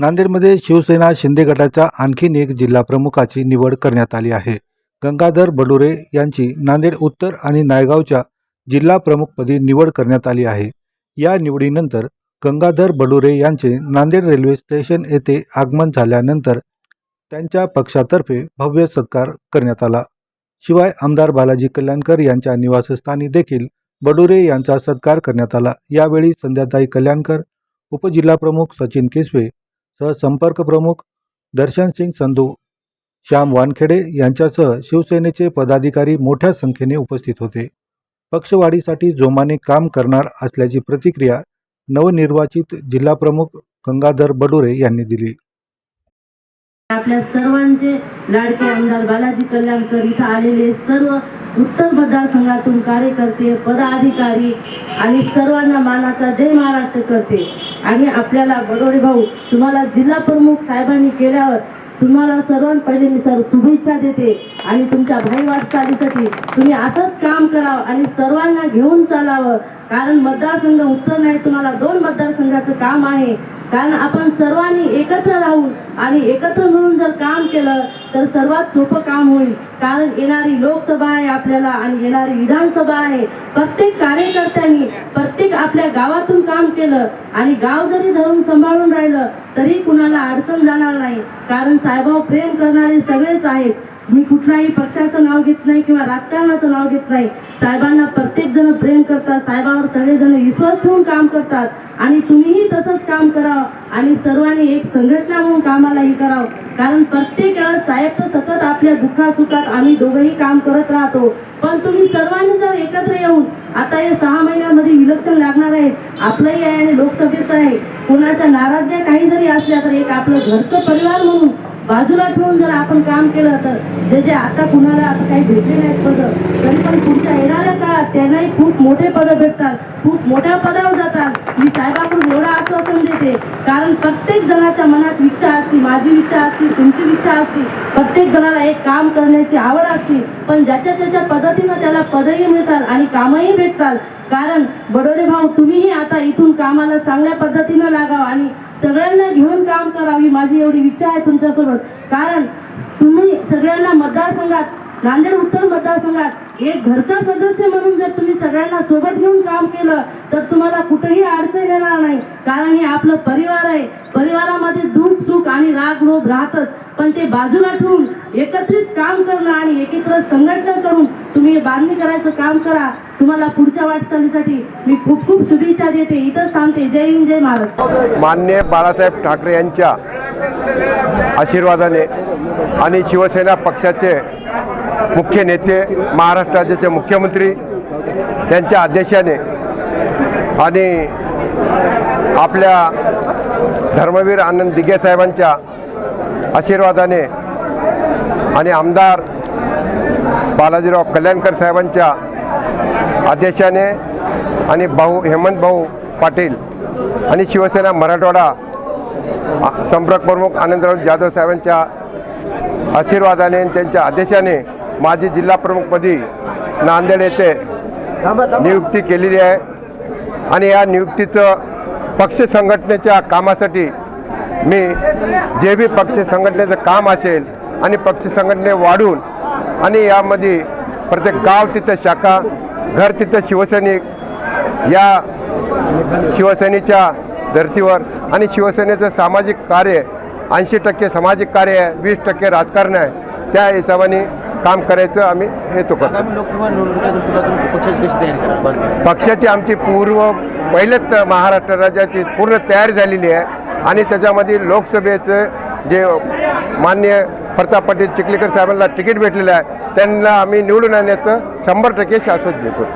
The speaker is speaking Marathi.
नांदेडमध्ये शिवसेना शिंदे गटाच्या आणखीन एक जिल्हा प्रमुखाची निवड करण्यात आली आहे. गंगाधर बडोरे यांची नांदेड उत्तर आणि नायगावच्या जिल्हा प्रमुखपदी निवड करण्यात आली आहे. या निवडीनंतर गंगाधर बडोरे यांचे नांदेड रेल्वे स्टेशन येथे आगमन झाल्यानंतर त्यांच्या पक्षातर्फे भव्य सत्कार करण्यात आला. शिवाय आमदार बालाजी कल्याणकर यांच्या निवासस्थानी देखील बडोरे यांचा सत्कार करण्यात आला. यावेळी संध्याताई कल्याणकर उपजिल्हाप्रमुख सचिन किसवे सहसंपर्क प्रमुख दर्शन सिंग संधू श्याम वानखेडे यांच्यासह शिवसेनेचे पदाधिकारी मोठ्या संख्येने उपस्थित होते. पक्षवाढीसाठी जोमाने काम करणार असल्याची प्रतिक्रिया नवनिर्वाचित जिल्हाप्रमुख गंगाधर बडुरे यांनी दिली. आपल्या सर्वांचे लाडके आमदार बालाजी कल्याणकर इथं आलेले सर्व उत्तर मतदारसंघातून कार्यकर्ते पदाधिकारी आणि सर्वांना मानाचा जय महाराष्ट्र करते. आणि आपल्याला बडोडे भाऊ तुम्हाला जिल्हा प्रमुख साहेबांनी केल्यावर तुम्हाला सर्वांत पहिले मी सर शुभेच्छा देते. आणि तुमच्या भाई वाटचालीसाठी तुम्ही असंच काम करावं आणि सर्वांना घेऊन चालावं. कारण मतदारसंघ उत्तर नाही तुम्हाला दोन मतदारसंघाचं काम आहे. कारण आपण सर्वांनी एकत्र राहून आणि एकत्र मिळून जर काम केलं तर सर्वात सोपं काम होईल. कारण येणारी लोकसभा आहे आपल्याला आणि येणारी विधानसभा आहे. प्रत्येक कार्यकर्त्यांनी प्रत्येक आपल्या गावातून काम केलं आणि गाव जरी धरून सांभाळून राहिलं तरी कुणाला अडचण जाणार नाही. कारण साहेबाव प्रेम करणारे सगळेच आहेत. मी कुठल्याही पक्षाचं नाव घेत नाही किंवा राजकारणाचं नाव घेत नाही. साहेबांना प्रत्येक जण प्रेम करतात. साहेबांवर सगळेजण विश्वास ठेवून काम करतात. आणि तुम्हीही तसंच काम करावं आणि सर्वांनी एक संघटना म्हणून कामालाही करावं. कारण प्रत्येक वेळा साहेब तर सतत आपल्या दुःखासुखात आम्ही दोघंही काम करत राहतो. पण तुम्ही सर्वांनी जर एकत्र येऊन आता हे सहा महिन्यामध्ये इलेक्शन लागणार आहे आपलंही आहे आणि लोकसभेचं आहे कोणाच्या नाराजग्या काही जरी असल्या तर एक आपलं घरचं परिवार म्हणून बाजूला ठेवून जर आपण काम केलं तर जे जे आता कुणाला आता काही भेटले नाहीत पदं तरी पण पुढच्या येणाऱ्या काळात त्यांनाही खूप मोठे पदं भेटतात खूप मोठ्या पदावर जातात. मी साहेबाकडून एवढं आश्वासन देते कारण प्रत्येक जणाच्या मनात इच्छा असते माझी इच्छा असते तुमची इच्छा असते. प्रत्येक जणाला एक काम करण्याची आवड असते पण ज्याच्या त्याच्या पद्धतीनं त्याला पदही मिळतात आणि कामही भेटतात. कारण बडोरे भाऊ तुम्हीही आता इथून कामाला चांगल्या पद्धतीनं लागावं आणि सगळ्यांना घेऊन काम करावी माझी एवढी इच्छा आहे तुमच्यासोबत. कारण तुम्ही सगळ्यांना मतदारसंघात नांदेड उत्तर मतदारसंघात एक घरचा सदस्य म्हणून जर तुम्ही सगळ्यांना सोबत घेऊन काम केलं तर तुम्हाला कुठेही अडचण येणार नाही. कारण हे आपलं परिवार आहे. परिवारामध्ये दुःख सुख आणि राग लोभ राहतच. पण ते बाजूला ठेवून एकत्रित काम करणं आणि एकत्र संघटना करून तुम्ही बांधणी करायचं काम करा. तुम्हाला पुढच्या वाटचालीसाठी मी खूप खूप शुभेच्छा देते. इथंच सांगते जय हिंद जय महाराष्ट्र. मान्य बाळासाहेब ठाकरे यांच्या आशीर्वादाने आणि शिवसेना पक्षाचे मुख्य नेते महाराष्ट्र राज्याचे मुख्यमंत्री त्यांच्या आदेशाने आणि आपल्या धर्मवीर आनंद दिघे साहेबांच्या आशीर्वादाने आणि आमदार बालाजीराव कल्याणकर साहेबांच्या आदेशाने आणि भाऊ हेमंत भाऊ पाटील आणि शिवसेना मराठवाडा संपर्क प्रमुख आनंदराव जाधव साहेबांच्या आशीर्वादाने त्यांच्या आदेशाने माझी जिल्हा प्रमुखपदी नांदेड येथे नियुक्ती केलेली आहे. आणि या नियुक्तीचं पक्ष संघटनेच्या कामासाठी मी जे बी पक्ष संघटनेचं काम असेल आणि पक्ष संघटने वाढून आणि यामध्ये प्रत्येक गाव तिथं शाखा घर तिथं शिवसैनिक या शिवसेनेच्या धर्तीवर आणि शिवसेनेचं सामाजिक कार्य ऐंशी टक्के सामाजिक कार्य आहे वीस टक्के राजकारण आहे त्या हिशोबाने काम करायचं आम्ही हेतू करतो. आगामी लोकसभा निवडणुकीच्या दृष्टिकोनातून पक्षाची कशी तयारी कराल? बरं पक्षाची आमची पूर्व पहिलेच महाराष्ट्र राज्याची पूर्ण तयारी झालेली आहे. आणि त्याच्यामध्ये लोकसभेचं जे मान्य प्रताप पाटील चिखलीकर साहेबांना तिकीट भेटलेलं आहे त्यांना आम्ही निवडून आणण्याचं शंभर टक्के शाश्वत देतो.